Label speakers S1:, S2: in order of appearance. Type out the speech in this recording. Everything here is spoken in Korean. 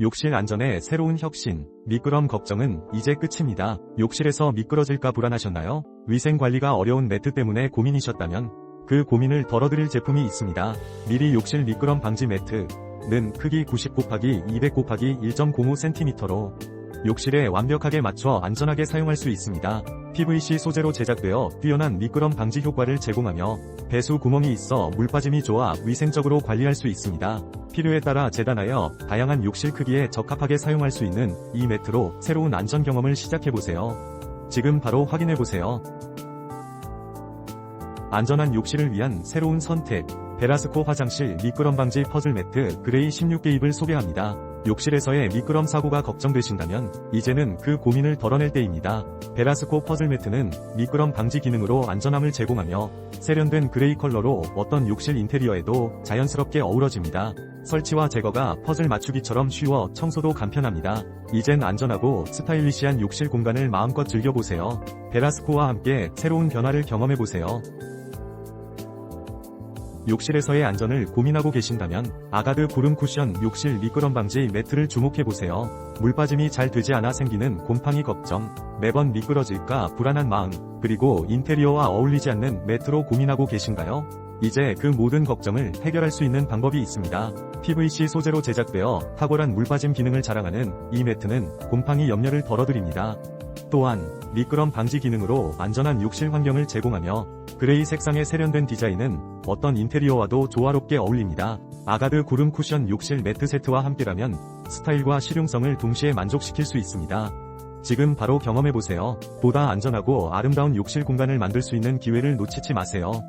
S1: 욕실 안전의 새로운 혁신, 미끄럼 걱정은 이제 끝입니다. 욕실에서 미끄러질까 불안하셨나요? 위생 관리가 어려운 매트 때문에 고민이셨다면 그 고민을 덜어드릴 제품이 있습니다. 미리 욕실 미끄럼 방지 매트는 크기 90 곱하기 200 곱하기 1.05cm로 욕실에 완벽하게 맞춰 안전하게 사용할 수 있습니다. PVC 소재로 제작되어 뛰어난 미끄럼 방지 효과를 제공하며 배수 구멍이 있어 물 빠짐이 좋아 위생적으로 관리할 수 있습니다. 필요에 따라 재단하여 다양한 욕실 크기에 적합하게 사용할 수 있는 이 매트로 새로운 안전 경험을 시작해보세요. 지금 바로 확인해보세요. 안전한 욕실을 위한 새로운 선택. 베라스코 화장실 미끄럼 방지 퍼즐 매트 그레이 16개입을 소개합니다. 욕실에서의 미끄럼 사고가 걱정되신다면 이제는 그 고민을 덜어낼 때입니다. 베라스코 퍼즐 매트는 미끄럼 방지 기능으로 안전함을 제공하며 세련된 그레이 컬러로 어떤 욕실 인테리어에도 자연스럽게 어우러집니다. 설치와 제거가 퍼즐 맞추기처럼 쉬워 청소도 간편합니다. 이젠 안전하고 스타일리시한 욕실 공간을 마음껏 즐겨보세요. 베라스코와 함께 새로운 변화를 경험해보세요. 욕실에서의 안전을 고민하고 계신다면 아가드 구름 쿠션 욕실 미끄럼 방지 매트를 주목해보세요. 물 빠짐이 잘 되지 않아 생기는 곰팡이 걱정, 매번 미끄러질까 불안한 마음, 그리고 인테리어와 어울리지 않는 매트로 고민하고 계신가요? 이제 그 모든 걱정을 해결할 수 있는 방법이 있습니다. PVC 소재로 제작되어 탁월한 물빠짐 기능을 자랑하는 이 매트는 곰팡이 염려를 덜어드립니다. 또한 미끄럼 방지 기능으로 안전한 욕실 환경을 제공하며 그레이 색상의 세련된 디자인은 어떤 인테리어와도 조화롭게 어울립니다. 아가드 구름 쿠션 욕실 매트 세트와 함께라면 스타일과 실용성을 동시에 만족시킬 수 있습니다. 지금 바로 경험해보세요. 보다 안전하고 아름다운 욕실 공간을 만들 수 있는 기회를 놓치지 마세요.